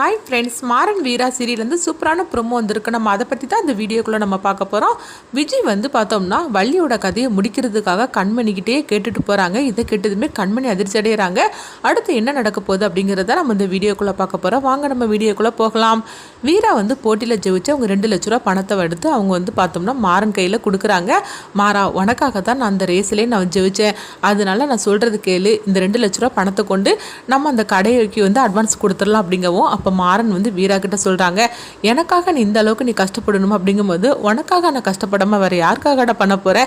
Hi friends Maran Veera சீரியல்லேருந்து சூப்பரான promo வந்திருக்கு. நம்ம அதை பற்றி தான் இந்த வீடியோக்குள்ளே நம்ம பார்க்க போகிறோம் விஜய் வந்து பார்த்தோம்னா வள்ளியோட கதையை முடிக்கிறதுக்காக கண்மணிக்கிட்டே கேட்டுட்டு போகிறாங்க இதை கேட்டதுமே கண்மணி அதிர்ச்சி அடைகிறாங்க அடுத்து என்ன நடக்க போகுது அப்படிங்கிறத நம்ம இந்த வீடியோக்குள்ளே பார்க்க போகிறோம் வாங்க நம்ம வீடியோக்குள்ளே போகலாம். வீரா வந்து போட்டியில் ஜெயிச்சு அவங்க ரெண்டு லட்ச ரூபா பணத்தை எடுத்து அவங்க வந்து பார்த்தோம்னா மாறன் கையில் கொடுக்குறாங்க. மாறா உனக்காக தான் நான் அந்த ரேஸ்லேயே நான் ஜெயிச்சேன். அதனால நான் சொல்கிறது கேளு. இந்த ரெண்டு லட்ச ரூபா பணத்தை கொண்டு நம்ம அந்த கடைக்கு வந்து அட்வான்ஸ் கொடுத்துடலாம் அப்படிங்கவும் அப்போ மாறன் வந்து வீரா கிட்ட சொல்கிறாங்க எனக்காக நீ இந்த அளவுக்கு நீ கஷ்டப்படணும் அப்படிங்கும்போது உனக்காக நான் கஷ்டப்படாமல் வேறு யாருக்காக பண்ண போகிற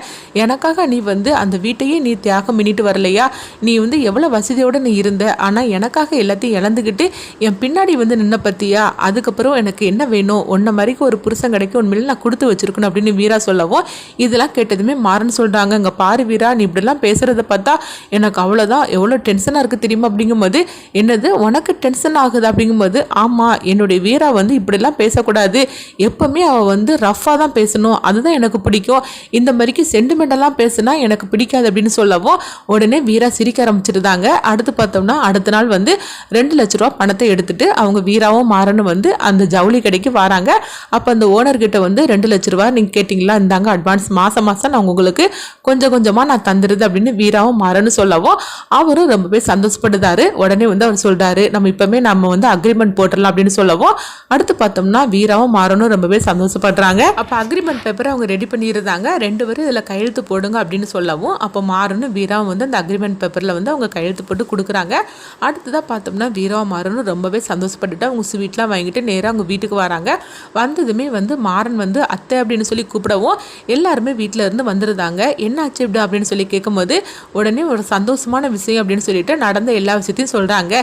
எனக்காக நீ வந்து அந்த வீட்டையே நீ தியாகம் பண்ணிட்டு வரலையா? நீ வந்து எவ்வளோ வசதியோடு நீ இருந்த? ஆனால் எனக்காக எல்லாத்தையும் இழந்துக்கிட்டு என் பின்னாடி வந்து நின்ன பற்றியா அதுக்கப்புறம் எனக்கு என்ன வேணும்? உன்ன மாதிரிக்கு ஒரு புருஷன் கிடைக்கும் உண்மையில நான் கொடுத்து வச்சிருக்கணும் அப்படின்னு வீரா சொல்லவும் இதெல்லாம் கேட்டதுமே மாறன் சொல்கிறாங்க இங்கே பாரு வீரா நீ இப்படிலாம் பேசுகிறத பார்த்தா எனக்கு அவ்வளோதான் எவ்வளோ டென்ஷனாக இருக்குது தெரியுமா? அப்படிங்கும்போது என்னது? உனக்கு டென்ஷன் ஆகுது? அப்படிங்கும்போது ஆமாம் என்னுடைய வீரா வந்து இப்படிலாம் பேசக்கூடாது. எப்போவுமே அவள் வந்து ரஃப்பாக தான் பேசணும். அதுதான் எனக்கு பிடிக்கும். இந்த மாதிரிக்கு சென்டிமெண்டெல்லாம் பேசுனா எனக்கு பிடிக்காது அப்படின்னு சொல்லவும் உடனே வீரா சிரிக்க ஆரம்பிச்சிருந்தாங்க. அடுத்து பார்த்தோம்னா அடுத்த நாள் வந்து ரெண்டு லட்ச ரூபா பணத்தை எடுத்துட்டு அவங்க வீராவும் மாறனும் வந்து அந்த ஜவுளி கடைக்கு வராங்க. அப்போ அந்த ஓனர்கிட்ட வந்து ரெண்டு லட்ச ரூபா நீங்கள் கேட்டிங்களா? இந்தாங்க அட்வான்ஸ் மாதம் மாதம் நான் உங்களுக்கு கொஞ்சம் கொஞ்சமாக நான் தந்துடுது அப்படின்னு வீராவும் மாறன்னு சொல்லவும் அவரும் ரொம்பவே சந்தோஷப்படுதாரு. உடனே வந்து அவர் சொல்கிறாரு நம்ம இப்பவுமே நம்ம வந்து அக்ரிமெண்ட் போட்டுடலாம் அப்படின்னு சொல்லவும் அடுத்து பார்த்தோம்னா வீராவும் மாறனும் ரொம்பவே சந்தோஷப்படுறாங்க. அப்போ அக்ரிமெண்ட் பேப்பர் அவங்க ரெடி பண்ணியிருந்தாங்க. ரெண்டு பேரும் இதில் கையெழுத்து போடுங்க அப்படின்னு சொல்லவும் அப்போ மாறனும் வீராவும் வந்து அந்த அக்ரிமெண்ட் பேப்பரில் வந்து அவங்க கையெழுத்து போட்டு கொடுக்குறாங்க. அடுத்ததாக பார்த்தோம்னா வீராவும் மாறனும் ரொம்பவே சந்தோஷப்பட்டுட்டு அவங்க ஸ்வீட்லாம் வாங்கிட்டு நேராக அவங்க வீட்டுக்கு வராங்க. வந்ததுமே வந்து மாறன் வந்து அத்தை அப்படின்னு சொல்லி கூப்பிடவும் எல்லாருமே வீட்டில் இருந்து வந்துருந்தாங்க. என்ன ஆச்சு இப்படி? அப்படின்னு சொல்லி கேட்கும்போது உடனே ஒரு சந்தோஷமான விஷயம் அப்படின்னு சொல்லிட்டு நடந்த எல்லா விஷயத்தையும் சொல்கிறாங்க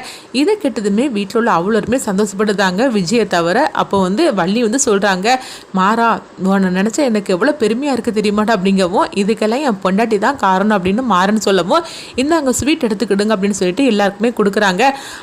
இதை கேட்டதுமே வீட்டில் உள்ள அவ்வளோருமே சந்தோஷப்பட்டுதாங்க விஜயை தவிர அப்போ வந்து வள்ளி வந்து சொல்கிறாங்க மாறா உன்னை நினச்சா எனக்கு எவ்வளோ பெருமையாக இருக்குது தெரியுமாட்டா அப்படிங்கவும் இதுக்கெல்லாம் என் பொண்டாட்டி தான் காரணம் அப்படின்னு மாறன்னு சொல்லவும் இந்தாங்க ஸ்வீட் எடுத்துக்கிடுங்க அப்படின்னு சொல்லிட்டு எல்லாருக்குமே கொடுக்குறாங்க.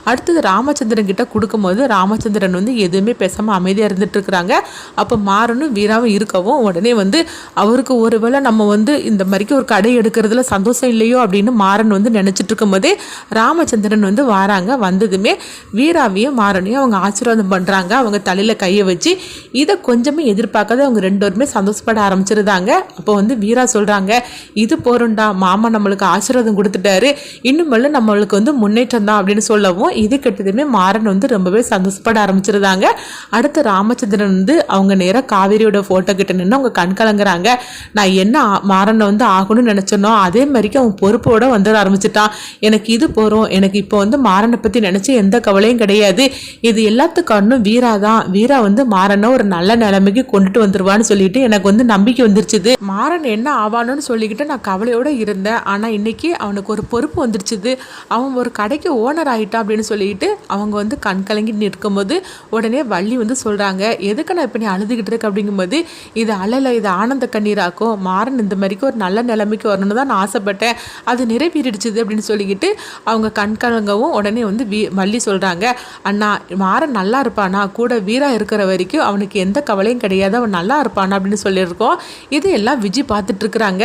அடுத்தது ராமச்சந்திரன் கிட்ட கொடுக்கும்போது ராமச்சந்திரன் வந்து எதுவுமே பேசாமல் அமைதியாக இருந்துட்டு இருக்கிறாங்க. அப்போ மாறனும் வீராவும் இருக்கவும் உடனே வந்து அவருக்கு ஒருவேளை நம்ம வந்து இந்த மாதிரிக்கு ஒரு கடை எடுக்கிறதுல சந்தோஷம் இல்லையோ? அப்படின்னு மாறன் வந்து நினச்சிட்டு இருக்கும்போதே ராமச்சந்திரன் வந்து வராங்க. வந்ததுமே வீராவையும் மாறனையும் அவங்க ஆசீர்வாதம் பண்ணுறாங்க அவங்க தலையில் கையை வச்சு இதை கொஞ்சமே எதிர்பார்க்காத அவங்க ரெண்டோருமே சந்தோஷப்பட ஆரம்பிச்சிருந்தாங்க. அப்போ வந்து வீரா சொல்கிறாங்க இது போகிறோண்டா மாமா நம்மளுக்கு ஆசீர்வாதம் கொடுத்துட்டாரு. இன்னும் நம்மளுக்கு வந்து முன்னேற்றம் தான் அப்படின்னு சொல்லவும் இது கெட்டதுமே மாறன் வந்து ரொம்பவே சந்தோஷப்பட ஆரம்பிச்சிருந்தாங்க. அடுத்து ராமச்சந்திரன் வந்து அவங்க நேராக காவேரியோட ஃபோட்டோ கிட்ட நின்று அவங்க கண் கலங்குறாங்க. நான் என்ன ஆ- மாறனை வந்து ஆகணும்னு நினச்சனோ அதே மாதிரிக்கு அவன் பொறுப்போட வந்துட ஆரம்பிச்சிட்டான். எனக்கு இது போகிறோம் எனக்கு இப்போ வந்து மாறனை பற்றி நினச்சி எந்த கவலையும் கிடையாது. இது எல்லாத்துக்காரனும் வீரா தான். வீரா வந்து மாறனை ஒரு நல்ல நிலைமைக்கு கொண்டுட்டு வந்துருவான்னு சொல்லிட்டு எனக்கு வந்து நம்பிக்கை வந்துருச்சுது. மாறன் என்ன ஆவானுன்னு சொல்லிக்கிட்டு நான் கவலையோட இருந்தேன். ஆனால் இன்னைக்கு அவனுக்கு ஒரு பொறுப்பு வந்துருச்சுது. அவன் ஒரு கடைக்கு ஓனர் ஆயிட்டான் அப்படின்னு சொல்லிட்டு அவங்க வந்து கண் கலங்கி நிற்கும்போது உடனே வள்ளி வந்து சொல்கிறாங்க எதுக்கு நான் இப்போ நீ அழுதுகிட்டு இருக்க? அப்படிங்கும்போது இது அழலை இது ஆனந்த கண்ணீராக்கும். மாறன் இந்த மாதிரிக்கு ஒரு நல்ல நிலைமைக்கு வரணும்னு தான் நான் ஆசைப்பட்டேன். அது நிறைவேறிடுச்சுது அப்படின்னு சொல்லிக்கிட்டு அவங்க கண் கலங்கவும் உடனே வந்து வீ வள்ளி சொல்கிறாங்க அண்ணா மாறன் நல்லா இருப்பானா? கூட வீரா இருக்கிற வரைக்கும் அவனுக்கு எந்த கவலையும் கிடையாது. அவன் நல்லா இருப்பானா அப்படின்னு சொல்லியிருக்கோம். இது எல்லாம் விஜய் பார்த்துட்டு இருக்கிறாங்க.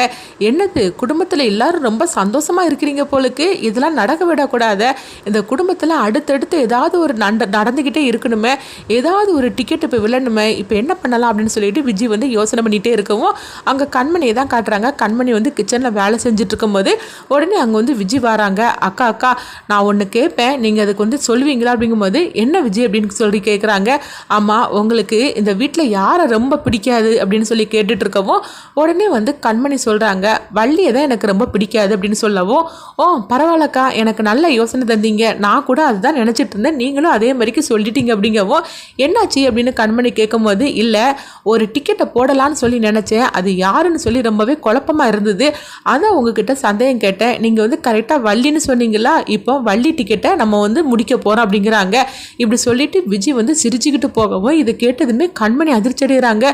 என்னது குடும்பத்தில் எல்லாரும் ரொம்ப சந்தோஷமா இருக்கிறீங்க போலுக்கு? இதெல்லாம் நடக்க விடக்கூடாது. இந்த குடும்பத்தில் அடுத்தடுத்து ஏதாவது ஒரு நட நடந்துக்கிட்டே இருக்கணுமே. ஏதாவது ஒரு டிக்கெட் இப்போ விழணுமே. இப்போ என்ன பண்ணலாம் அப்படின்னு சொல்லிட்டு விஜி வந்து யோசனை பண்ணிகிட்டே இருக்கவும் அங்கே கண்மணியை தான் காட்டுறாங்க. கண்மணி வந்து கிச்சனில் வேலை செஞ்சுட்டு இருக்கும்போது உடனே அங்கே வந்து விஜி வராங்க. அக்கா அக்கா நான் ஒன்று கேட்பேன் நீங்கள் அதுக்கு வந்து சொல்லுவீங்களா? அப்படிங்கும்போது என்ன என்ன விஜய் அப்படின்னு சொல்லி கேட்குறாங்க ஆமாம் உங்களுக்கு இந்த வீட்டில் யாரை ரொம்ப பிடிக்காது அப்படின்னு சொல்லி கேட்டுட்டு இருக்கவும் உடனே வந்து கண்மணி சொல்கிறாங்க வள்ளியை தான் எனக்கு ரொம்ப பிடிக்காது அப்படின்னு சொல்லவும் ஓ பரவாயில்லக்கா எனக்கு நல்ல யோசனை தந்தீங்க. நான் கூட அதுதான் நினச்சிட்டு இருந்தேன். நீங்களும் அதே மாதிரிக்கு சொல்லிட்டீங்க அப்படிங்கவும் என்னாச்சு? அப்படின்னு கண்மணி கேட்கும்போது இல்லை ஒரு டிக்கெட்டை போடலான்னு சொல்லி நினச்சேன். அது யாருன்னு சொல்லி ரொம்பவே குழப்பமா இருந்தது. அதான் உங்ககிட்ட சந்தேகம் கேட்டேன். நீங்கள் வந்து கரெக்டாக வள்ளின்னு சொன்னீங்களா? இப்போ வள்ளி டிக்கெட்டை நம்ம வந்து முடிக்க போகிறோம் அப்படிங்கிறாங்க. இப்படி சொல்லிட்டு விஜய் வந்து சிரிச்சுக்கிட்டு போகவும் இதை கேட்டதுமே கண்மணி அதிர்ச்சி அடைகிறாங்க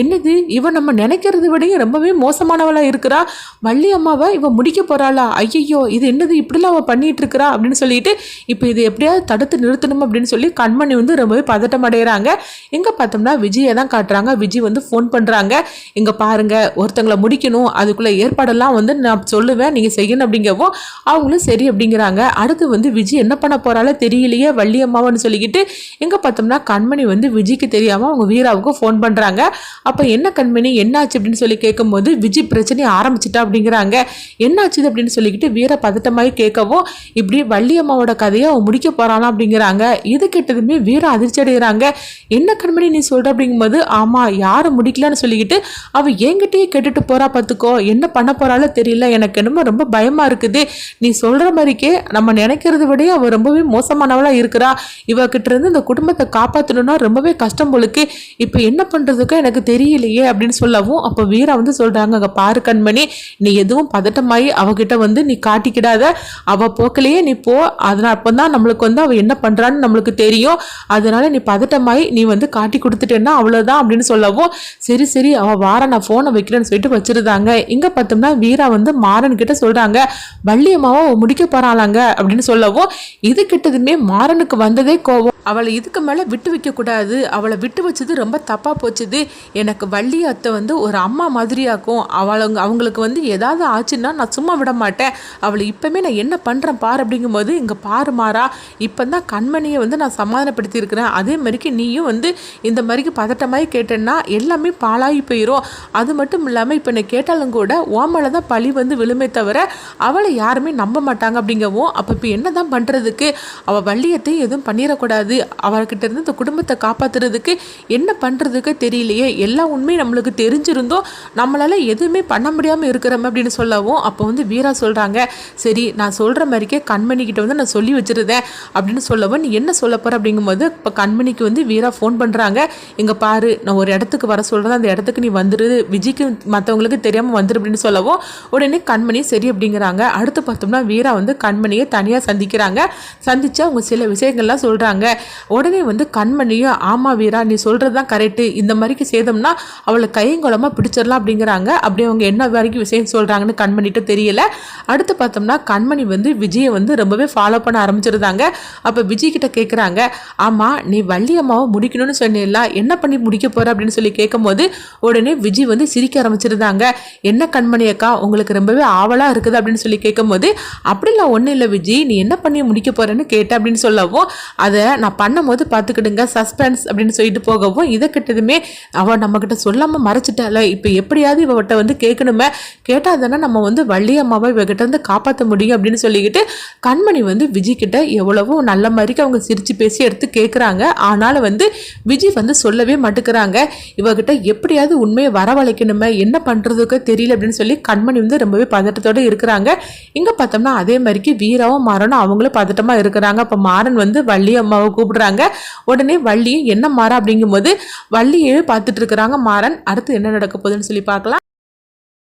என்னது? இவன் நம்ம நினைக்கிறத விடையும் ரொம்பவே மோசமானவளாக இருக்கிறா? வள்ளி அம்மாவை? இவன் முடிக்க போகிறாளா ஐயையோ இது என்னது? இப்படிலாம் அவள் பண்ணிட்டு இருக்கிறா அப்படின்னு சொல்லிட்டு இப்போ இது எப்படியாவது தடுத்து நிறுத்தணும் அப்படின்னு சொல்லி கண்மணி வந்து ரொம்பவே பதட்டம் அடைகிறாங்க எங்கே பார்த்தோம்னா விஜயை தான் காட்டுறாங்க. விஜய் வந்து ஃபோன் பண்ணுறாங்க இங்கே பாருங்க ஒருத்தங்களை முடிக்கணும். அதுக்குள்ளே ஏற்பாடெல்லாம் வந்து நான் சொல்லுவேன் நீங்கள் செய்யணும் அப்படிங்கவும் அவங்களும் சரி அப்படிங்கிறாங்க. அடுத்து வந்து விஜய் என்ன பண்ண போறாளோ தெரியலையே வள்ளி அம்மாவன்னு சொல்லி சொல்லிக்கிட்டு எங்கே பார்த்தோம்னா கண்மணி வந்து விஜய்க்கு தெரியாமல் அவங்க வீராவுக்கு ஃபோன் பண்ணுறாங்க அப்போ என்ன கண்மணி என்னாச்சு? அப்படின்னு சொல்லி கேட்கும்போது விஜய் பிரச்சனையை ஆரம்பிச்சிட்டா அப்படிங்கிறாங்க. என்னாச்சு அப்படின்னு சொல்லிக்கிட்டு வீர பதட்டமாகி கேட்கவும் இப்படி வள்ளியம்மாவோட கதையை அவன் முடிக்க போகிறானா அப்படிங்கிறாங்க. இது கேட்டதுமே வீர அதிர்ச்சி அடைகிறாங்க. என்ன கண்மணி நீ சொல்கிற அப்படிங்கும்போது ஆமாம் யாரும் முடிக்கலன்னு சொல்லிக்கிட்டு அவள் என்கிட்டயே கேட்டுட்டு போறா பார்த்துக்கோ. என்ன பண்ண போறாளோ தெரியல. எனக்கு என்னமோ ரொம்ப பயமாக இருக்குது. நீ சொல்கிற மாதிரிக்கே நம்ம நினைக்கிறத விட அவள் ரொம்பவே மோசமானவளாக இருக்கிறா. கிட்ட இருந்து இந்த குடும்பத்தை காப்பாற்றணும்னா ரொம்பவே கஷ்டம் போலுக்கு இப்போ என்ன பண்ணுறதுக்கு எனக்கு தெரியலையே அப்படின்னு சொல்லவும் அப்போ வீரா வந்து சொல்கிறாங்க அங்கே பாரு கண்மணி நீ எதுவும் பதட்டமாயி அவகிட்ட வந்து நீ காட்டிக்கிடாத. அவள் போக்கிலேயே நீ போ. அதனால் அப்போ தான் நம்மளுக்கு வந்து அவள் என்ன பண்ணுறான்னு நம்மளுக்கு தெரியும். அதனால நீ பதட்டமாயி நீ வந்து காட்டி கொடுத்துட்டேன்னா அவ்வளோதான் அப்படின்னு சொல்லவும் சரி சரி அவள் வார நான் ஃபோனை வைக்கிறேன்னு சொல்லிட்டு வச்சிருந்தாங்க. இங்கே பார்த்தோம்னா வீரா வந்து மாறன் கிட்ட சொல்கிறாங்க வள்ளியம்மாவை முடிக்க போகிறாளாங்க அப்படின்னு சொல்லவும் இது கிட்டதுமே மாறனுக்கு வந்ததே கோவம் அவளை இதுக்கு மேலே விட்டு வைக்கக்கூடாது அவளை விட்டு வச்சது ரொம்ப தப்பாக போச்சுது. எனக்கு வள்ளி அத்தை வந்து ஒரு அம்மா மாதிரியாக்கும். அவளை அவங்களுக்கு வந்து ஏதாவது ஆச்சுன்னா நான் சும்மா விட மாட்டேன். அவளை இப்போமே நான் என்ன பண்ணுறேன் பார் அப்படிங்கும்போது இங்கே பாரு மாறா. இப்போ தான் கண்மணியை வந்து நான் சமாதானப்படுத்தியிருக்கிறேன். அதே மாதிரிக்கு நீயும் வந்து இந்த மாதிரிக்கு பதட்டமாகி கேட்டேன்னா எல்லாமே பாழாகி போயிடும் அது மட்டும் இல்லாமல் இப்போ நான் கேட்டாலும் கூட ஓமலை தான் பழி வந்து விழுமே தவிர அவளை யாருமே நம்ப மாட்டாங்க அப்படிங்கவும் அப்போ இப்போ என்ன தான் பண்ணுறதுக்கு அவள் வள்ளியத்தையும் எதுவும் பண்ணிடக்கூடாது. அவர்கிட்ட இருந்து இந்த குடும்பத்தை காப்பாற்றுறதுக்கு என்ன பண்ணுறதுக்கு தெரியலையே. எல்லா உண்மையும் நம்மளுக்கு தெரிஞ்சிருந்தோம் நம்மளால் எதுவுமே பண்ண முடியாமல் இருக்கிறோம் அப்படின்னு சொல்லவும் அப்போ வந்து வீரா சொல்கிறாங்க சரி நான் சொல்கிற மாதிரிக்கே கண்மணிக்கிட்ட வந்து நான் சொல்லி வச்சுருந்தேன் அப்படின்னு சொல்லவும் நீ என்ன சொல்ல போகிற அப்படிங்கும்போது இப்போ கண்மணிக்கு வந்து வீரா ஃபோன் பண்ணுறாங்க இங்கே பாரு நான் ஒரு இடத்துக்கு வர சொல்கிறேன் அந்த இடத்துக்கு நீ வந்துடு விஜய்க்கு மற்றவங்களுக்கு தெரியாமல் வந்துடு அப்படின்னு சொல்லவும் உடனே கண்மணி சரி அப்படிங்கிறாங்க. அடுத்து பார்த்தோம்னா வீரா வந்து கண்மணியை தனியாக சந்திக்கிறாங்க. சந்தித்து அவங்க சில விஷயங்கள்லாம் சொல்கிறாங்க உடனே வந்து கண்மணியும் ஆமா வீரா நீ சொல்கிறது தான் கரெக்டு இந்த மாதிரிக்கு சேதம்னா அவளை கையங்குளமாக பிடிச்சிடலாம் அப்படிங்கிறாங்க. அப்படி அவங்க என்ன வரைக்கும் விஷயம் சொல்கிறாங்கன்னு கண்மணிட்டு தெரியல. அடுத்து பார்த்தோம்னா கண்மணி வந்து விஜயை வந்து ரொம்பவே ஃபாலோ பண்ண ஆரம்பிச்சிருந்தாங்க. அப்போ விஜய் கிட்ட கேட்குறாங்க ஆமாம் நீ வள்ளி அம்மாவை முடிக்கணும்னு சொன்னீங்களா என்ன பண்ணி முடிக்க போகிற அப்படின்னு சொல்லி கேட்கும்போது உடனே விஜய் வந்து சிரிக்க ஆரம்பிச்சிருந்தாங்க. என்ன கண்மணி அக்கா உங்களுக்கு ரொம்பவே ஆவலாக இருக்குது அப்படின்னு சொல்லி கேட்கும்போது அப்படிலாம் ஒன்றும் இல்லை விஜய் நீ என்ன பண்ணி முடிக்க போகிறேன்னு கேட்ட அப்படின்னு சொல்லவும் அது நான் பண்ணும்போது பார்த்துக்கிடுங்க சஸ்பென்ஸ் அப்படின்னு சொல்லிட்டு போகவும் இதை கிட்டதுமே அவள் நம்மக்கிட்ட சொல்லாமல் மறைச்சிட்டால இப்போ எப்படியாவது இவகிட்ட வந்து கேட்கணுமே. கேட்டால் தானே நம்ம வந்து வள்ளி அம்மாவை இவகிட்ட இருந்து காப்பாற்ற முடியும் அப்படின்னு சொல்லிக்கிட்டு கண்மணி வந்து விஜய்கிட்ட எவ்வளவோ நல்ல மாதிரிக்கு அவங்க சிரித்து பேசி எடுத்து கேட்குறாங்க ஆனாலும் வந்து விஜய் வந்து சொல்லவே மாட்டுக்கிறாங்க. இவகிட்ட எப்படியாவது உண்மையை வரவழைக்கணுமே. என்ன பண்ணுறதுக்கு தெரியல அப்படின்னு சொல்லி கண்மணி வந்து ரொம்பவே பதட்டத்தோடு இருக்கிறாங்க. இங்கே பார்த்தோம்னா அதே மாதிரிக்கு வீராவும் மாறனும். அவங்களும் பதட்டமாக இருக்கிறாங்க. அப்போ மாறன் வந்து வள்ளியம் அம்மாவை கூப்பிடுறாங்க. உடனே வள்ளியும் என்ன மாறா? அப்படிங்கும்போது வள்ளியே பார்த்துட்டு இருக்கிறாங்க மாறன். அடுத்து என்ன நடக்க போகுதுன்னு சொல்லி பார்க்கலாம்.